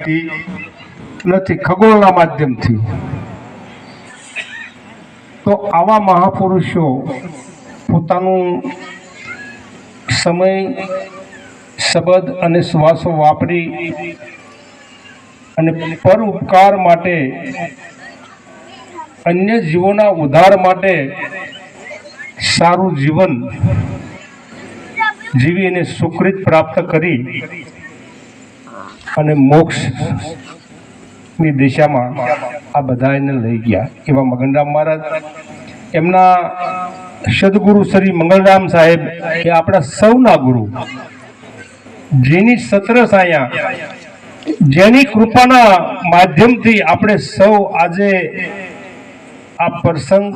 નથી, ખગોળના માધ્યમથી. તો આવા મહાપુરુષો પોતાનું સમય શબ્દ અને શ્વાસો વાપરી અને પર ઉપકાર માટે, અન્ય જીવોના ઉદ્ધાર માટે સારું જીવન જીવી અને સુકૃત પ્રાપ્ત કરી અને મોક્ષની દિશામાં આ બધા એને લઈ ગયા એવા મગનરામ મહારાજ. એમના સદગુરુ શ્રી મંગલરામ સાહેબ એ આપણા સૌના ગુરુ. જેની સત્ર સાયા જેની કૃપાના માધ્યમથી આપણે સૌ આજે આ પ્રસંગ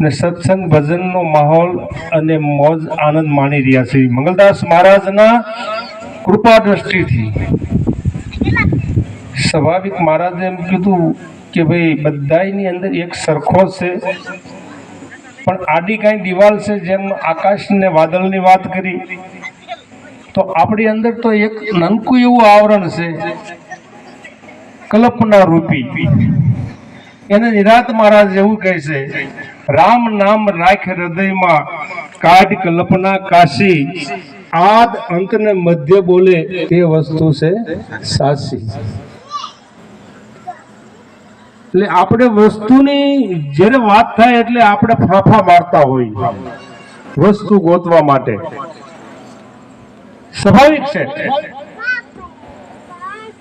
ને સત્સંગ ભજનનો માહોલ અને મોજ આનંદ માણી રહ્યા છે મંગલદાસ મહારાજના કૃપા દ્રષ્ટિથી સ્વાભાવિક મહારાજે એમ કીધું કે ભાઈ, બધાયની અંદર એક સરખો છે. પણ આડી કાંઈ દિવાલ છે જેમ આકાશ ને વાદળની વાત કરી, તો આપણી અંદર તો એક નનકું એવું આવરણ છે, કલ્પના રૂપી. એને નિરાત મહારાજ એવું કહે છે, રામ નામ રાખ હૃદયમાં, કાઢ કલ્પના કાશી. આદ અંત ને મધ્ય બોલે તે વસ્તુ છે સાચી. એટલે આપણે વસ્તુની જ્યારે વાત થાય એટલે આપણે ફાફા મારતા હોય વસ્તુ ગોતવા માટે. સ્વાભાવિક છે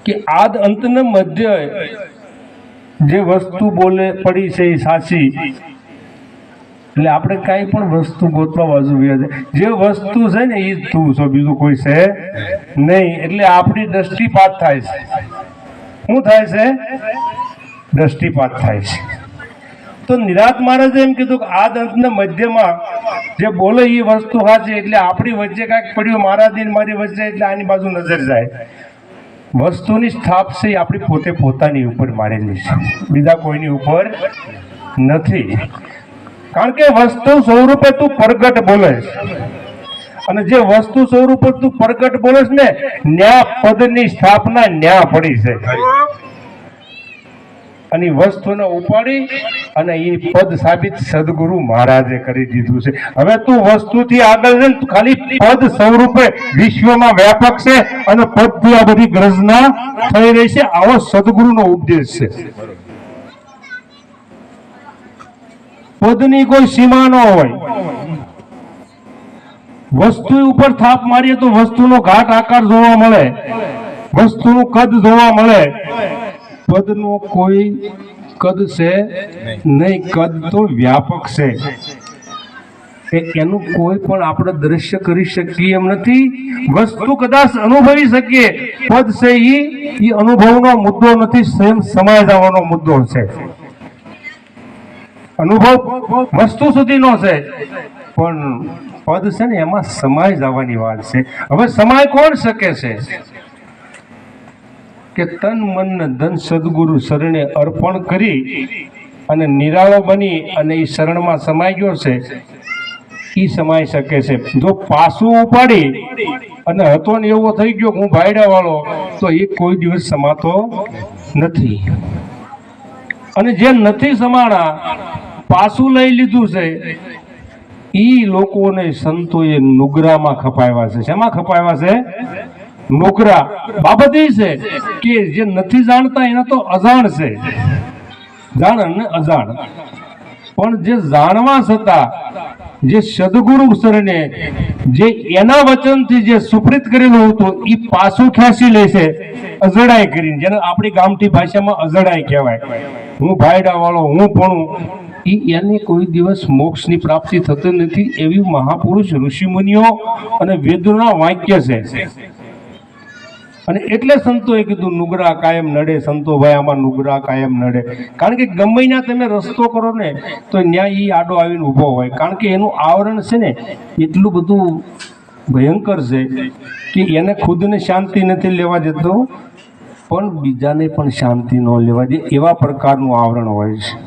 કે આદ અંત ને મધ્ય જે વસ્તુ બોલે પડી છે એ સાચી. એટલે આપણે કાંઈ પણ વસ્તુ ગોતવા બાજુ જે વસ્તુ છે ને એ જ તું છો, બીજું કોઈ છે નહીં. એટલે આપણી દ્રષ્ટિપાત થાય છે. શું થાય છે? દ્રષ્ટિપાત થાય છે. તો નિરાત મહારાજે એમ કીધું કે આ દંતના મધ્યમાં જે બોલે એ વસ્તુ સાચી, એટલે આપણી વચ્ચે કાંઈક પડ્યું મારા દિન મારી વચ્ચે, એટલે આની બાજુ નજર જાય. વસ્તુની સ્થાપ છે આપણી પોતે પોતાની ઉપર મારેલી છે. બીજા કોઈની ઉપર નથી. કારણ કે વસ્તુ સ્વરૂપે તું પ્રગટ બોલે અને જે વસ્તુ સ્વરૂપે તું પ્રગટ બોલે ને, ન્યા પદની સ્થાપના ન્યા પડી છે. અને વસ્તુને ઉપાડી અને એ પદ સાબિત સદગુરુ મહારાજે કરી દીધું છે. હવે તું વસ્તુથી આગળ છે ખાલી પદ સ્વરૂપે વિશ્વમાં વ્યાપક છે અને પદથી આ બધી ગ્રજના થઈ રહી છે. આવો સદગુરુનો ઉપદેશ છે. પદની કોઈ સીમા ન હોય. વસ્તુ ઉપર થાપ મારીએ તો વસ્તુનો ઘાટ આકાર જોવા મળે. વસ્તુનું કદ જોવા મળે. પદનો કોઈ કદ છે? નહીં, કદ તો વ્યાપક છે. એનું કોઈ પણ આપણે દ્રશ્ય કરી શકીએ એમ નથી. વસ્તુ કદાચ અનુભવી શકીએ. પદ છે એ અનુભવનો મુદ્દો નથી, સ્વયં સમાય જવાનો મુદ્દો છે. અનુભવ વસ્તુ સુધીનો છે. પણ પદ છે ને એમાં સમાય જવાની વાત છે. હવે સમાય કોણ શકે છે? કે તન, મન, ધન, સદગુરુ શરણે અર્પણ કરી અને નિરાળો બની અને એ શરણમાં સમાઈ ગયો છે. એ સમાઈ શકે છે. જો પાછું ઉપાડી અને હતો ને એવો થઈ ગયો હું ભાયડા વાળો તો એ કોઈ દિવસ સમાતો નથી. અને જે નથી સમાણા પાછું લઈ લીધું છે એ લોકોને સંતોએ નુગરામાં ખપાવ્યા છે. શેમાં ખપાવ્યા છે? નોકરા બાબત એ છે કે જે નથી જાણતા એના તો અજાણ છે. જાણ ને અજાણ. પણ જે જાણવા છતાં, જે સદગુરુ સરને જે એના વચનથી જે સુપ્રિત કરેલું હતું એ પાછું ખેંચી લે છે, અજડાઈ કરીને. જેને આપણી ગામઠી ભાષામાં અજડાઈ કહેવાય. હું ભાઈડા વાળો હું ભણું. એ એને કોઈ દિવસ મોક્ષની પ્રાપ્તિ થતી નથી એવી મહાપુરુષ ઋષિમુનિઓ અને વેદોના વાક્ય છે. અને એટલે સંતોએ કીધું, નુગરા કાયમ નડે, સંતો ભાઈ, આમાં નુગરા કાયમ નડે. કારણ કે ગમે ત્યાં તમે રસ્તો કરો ને, તો ન્યાય એ આડો આવીને ઊભો હોય. કારણ કે એનું આવરણ છે ને, એટલું બધું ભયંકર છે કે એને ખુદને શાંતિ નથી લેવા દેતો, પણ બીજાને પણ શાંતિ ન લેવા દે એવા પ્રકારનું આવરણ હોય છે.